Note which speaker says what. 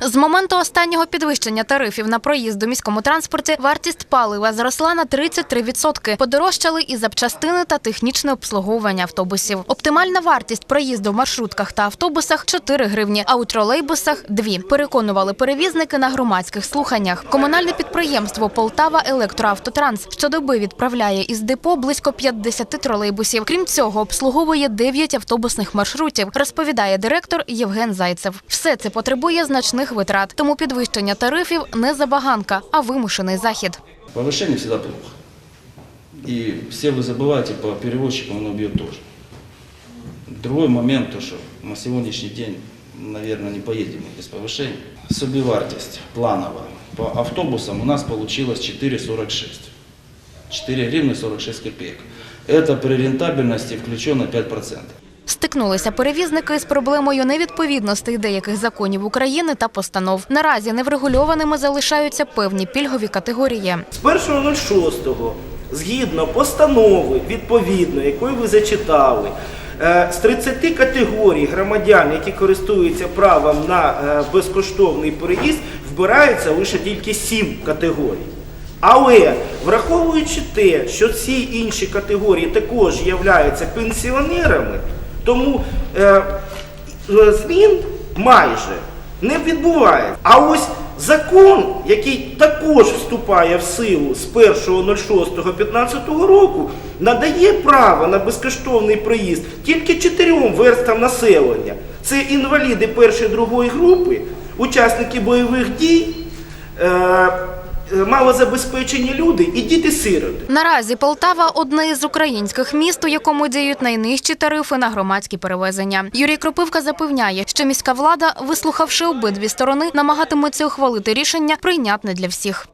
Speaker 1: З моменту останнього підвищення тарифів на проїзд у міському транспорті вартість палива зросла на 33%. Подорожчали і запчастини та технічне обслуговування автобусів. Оптимальна вартість проїзду в маршрутках та автобусах 4 гривні, а у тролейбусах – 2. Переконували перевізники на громадських слуханнях. Комунальне підприємство Полтава Електроавтотранс щодоби відправляє із депо близько 50 тролейбусів. Крім цього, обслуговує 9 автобусних маршрутів, розповідає директор Євген Зайцев. Все це потребує значних витрат, тому підвищення тарифів не забаганка, а вимушений захід.
Speaker 2: Повышение всегда плохо. И все вы забываете, по перевозчикам оно бьет тоже. Другой момент, то, что на сегодняшний день, наверное, не поедем мы без повышения. Собивартость плановая по автобусам у нас получилось 4,46. 4 гривны 46 копеек. Это при рентабельности включено 5%.
Speaker 1: Стикнулися перевізники з проблемою невідповідностей деяких законів України та постанов. Наразі неврегульованими залишаються певні пільгові категорії.
Speaker 3: З 1.06, згідно постанови відповідної, якої ви зачитали, е, з 30 категорій громадян, які користуються правом на е, безкоштовний переїзд, вбирається лише тільки 7 категорій. Але враховуючи те, що ці інші категорії також являються пенсіонерами, тому е, е, змін майже не відбувається. А ось закон, який також вступає в силу з 1.06.15 року, надає право на безкоштовний проїзд тільки чотирьом верстам населення. Це інваліди першої другої групи, учасники бойових дій. Е, малозабезпечені люди і діти-сироти.
Speaker 1: Наразі Полтава одне із українських міст, у якому діють найнижчі тарифи на громадські перевезення. Юрій Кропивка запевняє, що міська влада, вислухавши обидві сторони, намагатиметься ухвалити рішення прийнятне для всіх.